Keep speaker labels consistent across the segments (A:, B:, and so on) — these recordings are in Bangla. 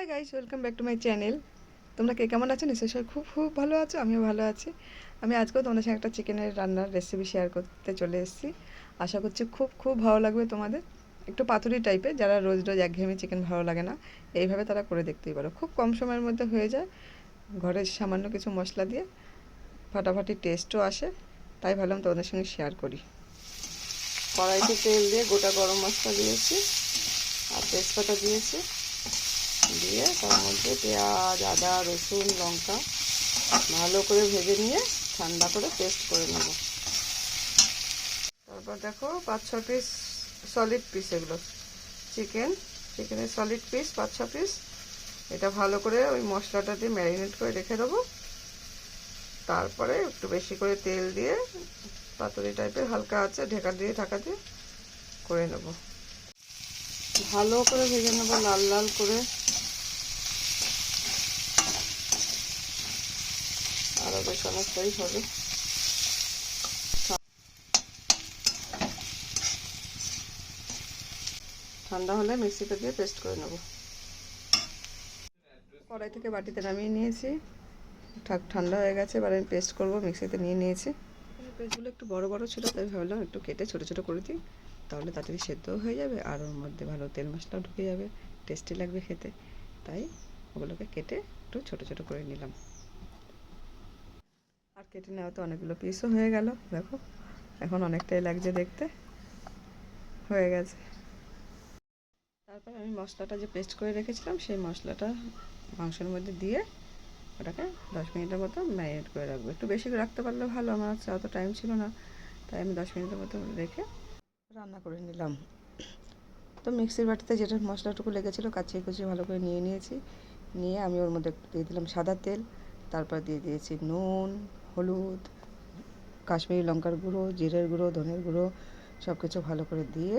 A: Hi guys welcome back to my channel তোমরা কে কেমন আছো? নিশ্চয়ই সবাই খুব খুব ভালো আছো, আমিও ভালো আছি। আমি আজকেও তোমাদের সঙ্গে একটা চিকেনের রান্নার রেসিপি শেয়ার করতে চলে এসেছি। আশা করছি খুব খুব ভালো লাগবে তোমাদের। একটু পাতুরি টাইপের যারা রোজ রোজ একঘেয়েমি চিকেন ভালো লাগে না, এইভাবে তারা করে দেখতেই পারো। খুব কম সময়ের মধ্যে হয়ে যায় ঘরের সামান্য কিছু মশলা দিয়ে ফাটাফাটি টেস্টও আসে, তাই ভাবলাম তোমাদের সঙ্গে শেয়ার করি। কড়াইতে তেল দিয়ে গোটা গরম মশলা দিয়েছি, আর তেজপাতা দিয়েছি। দিয়ে, তার মধ্যে পেঁয়াজ, আদা, রসুন, লঙ্কা ভালো করে ভেজে নিয়ে ঠান্ডা করে পেস্ট করে নেব। তারপর দেখো পাঁচ ছ পিস সলিড পিস এগুলো। চিকেন চিকেনের সলিড পিস পাঁচ ছ পিস এটা ভালো করে ওই মশলাটা দিয়ে ম্যারিনেট করে রেখে দেবো। তারপরে একটু বেশি করে তেল দিয়ে পাতুরি টাইপের হালকা আছে, ঢেকা দিয়ে, ঢাকা দিয়ে করে নেব। ভালো করে ভেজে নেব, লাল লাল করে। অনেকটাই হবে। ঠান্ডা হলে মিক্সিতে দিয়ে পেস্ট করে নেব। কড়াই থেকে বাটিতে নামিয়ে নিয়েছি। ঠাক, ঠান্ডা হয়ে গেছে, এবার আমি পেস্ট করব, মিক্সিতে নিয়ে নিয়েছি। পেস্টগুলো একটু বড় বড় ছিল, তাই ভাবলাম একটু কেটে ছোটো ছোটো করে দিই। তাহলে তাড়াতাড়ি সেদ্ধও হয়ে যাবে, আর ওর মধ্যে ভালো তেল মশলাও ঢুকে যাবে, টেস্টি লাগবে খেতে। তাই ওগুলোকে কেটে একটু ছোটো ছোটো করে নিলাম। আর কেটে নেওয়া তো অনেকগুলো পিসও হয়ে গেল, দেখো। এখন অনেকটাই লাগছে দেখতে। হয়ে গেছে। তারপর আমি মশলাটা যে পেস্ট করে রেখেছিলাম, সেই মশলাটা মাংসের মধ্যে দিয়ে ওটাকে দশ মিনিটের মতো ম্যারিনেট করে রাখব। একটু বেশি রাখতে পারলে ভালো, আমার হচ্ছে অত টাইম ছিল না। তাই আমি দশ মিনিটের মতো রেখে রান্না করে নিলাম। তো মিক্সির বাটিতে যেটা মশলাটুকু লেগেছিলো, কাচিয়ে কুচিয়ে ভালো করে নিয়ে নিয়েছি। নিয়ে আমি ওর মধ্যে দিয়ে দিলাম সাদা তেল, তারপর দিয়ে দিয়েছি নুন হলুদ, কাশ্মীরি লঙ্কার গুঁড়ো, জিরের গুঁড়ো, ধনের গুঁড়ো সব কিছু ভালো করে দিয়ে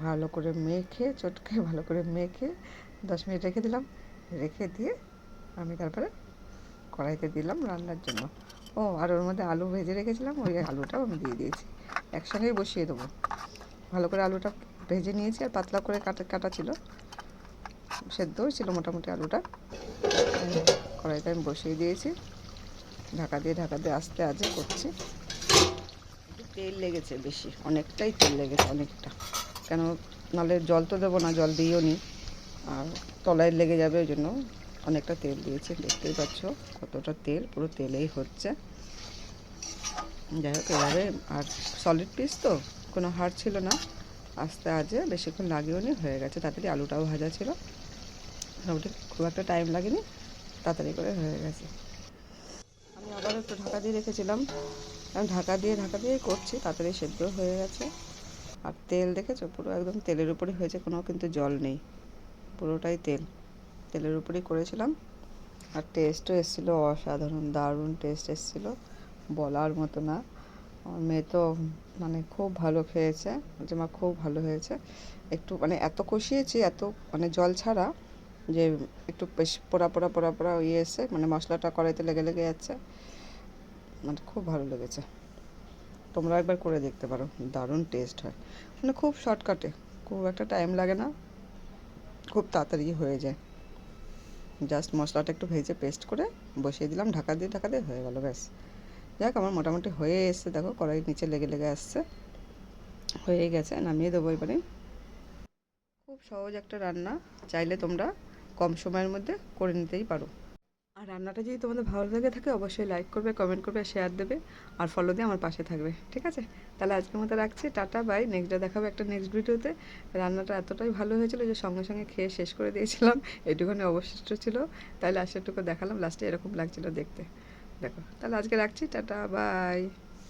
A: ভালো করে মেখে, চটকে ভালো করে মেখে দশ মিনিট রেখে দিলাম। রেখে দিয়ে আমি তারপরে কড়াইতে দিলাম রান্নার জন্য। ও, আর ওর মধ্যে আলু ভেজে রেখেছিলাম, ওই আলুটাও আমি দিয়ে দিয়েছি। একসঙ্গেই বসিয়ে দেবো। ভালো করে আলুটা ভেজে নিয়েছি, আর পাতলা করে কাটা কাটা ছিল। সেদ্ধ ছিল মোটামুটি আলুটা। কড়াইতে আমি বসিয়ে দিয়েছি। ঢাকা দিয়ে ঢাকা দিয়ে আস্তে আজে করছি। তেল লেগেছে বেশি, অনেকটাই তেল লেগেছে, অনেকটা। কেন নাহলে জল তো দেবো না, জল দিইও নি। আর তলায় লেগে যাবে, ওই জন্য অনেকটা তেল দিয়েছি। দেখতেই পাচ্ছ কতটা তেল, পুরো তেলেই হচ্ছে। যাই হোক এভাবে আর সলিড পিস তো, কোনো হাড় ছিল না। আস্তে আজে বেশিক্ষণ লাগেও নি, হয়ে গেছে। তাড়াতাড়ি আলুটাও ভাজা ছিল। মোটামুটি খুব একটা টাইম লাগেনি, তাড়াতাড়ি করে হয়ে গেছে। আবার একটু ঢাকা দিয়ে রেখেছিলাম। আমি ঢাকা দিয়ে ঢাকা দিয়ে করছি, তাড়াতাড়ি সেদ্ধ হয়ে গেছে। আর তেল দেখেছ? পুরো একদম তেলের উপরে হয়েছে কোনো কিন্তু জল নেই। পুরোটাই তেল। তেলের উপরেই করেছিলাম। আর টেস্টও এসেছিল অসাধারণ, দারুণ টেস্ট এসেছিল। বলার মতো না। আমার মেয়ে তো মানে খুব ভালো খেয়েছে। যে মা, খুব ভালো হয়েছে। একটু মানে এত কষিয়েছি, এত মানে জল ছাড়া যে একটু বেশ পোড়া পোড়া পোড়া পোড়া ইয়ে এসে মানে মশলাটা কড়াইতে লেগে লেগে যাচ্ছে মানে খুব ভালো লেগেছে। তোমরা একবার করে দেখতে পারো, দারুণ টেস্ট হয়। মানে খুব শর্টকাটে খুব একটা টাইম লাগে না, খুব তাড়াতাড়ি হয়ে যায়। জাস্ট মশলাটা একটু ভেজে পেস্ট করে বসিয়ে দিলাম, ঢাকা দিয়ে ঢাকা দিয়ে হয়ে গেল, ব্যাস। যাক, আমার মোটামুটি হয়ে এসছে, দেখো কড়াই নিচে লেগে লেগে আসছে। হয়ে গেছে, নামিয়ে দেবো এবারে। খুব সহজ একটা রান্না, চাইলে তোমরা কম সময়ের মধ্যে করে নিতেই পারো। আর রান্নাটা যদি তোমাদের ভালো লেগে থাকে, অবশ্যই লাইক করবে কমেন্ট করবে শেয়ার দেবে, আর ফলো দিয়ে আমার পাশে থাকবে, ঠিক আছে? তাহলে আজকের মতো রাখছি, টাটা বাই নেক্সট ডে দেখাবে একটা নেক্সট ভিডিওতে রান্নাটা এতটাই ভালো হয়েছিল যে সঙ্গে সঙ্গে খেয়ে শেষ করে দিয়েছিলাম এটুখানি অবশিষ্ট ছিল। তাহলে আর সেটুকু দেখালাম লাস্টে এরকম লাগছিল দেখতে। দেখো, তাহলে আজকে রাখছি, টাটা বাই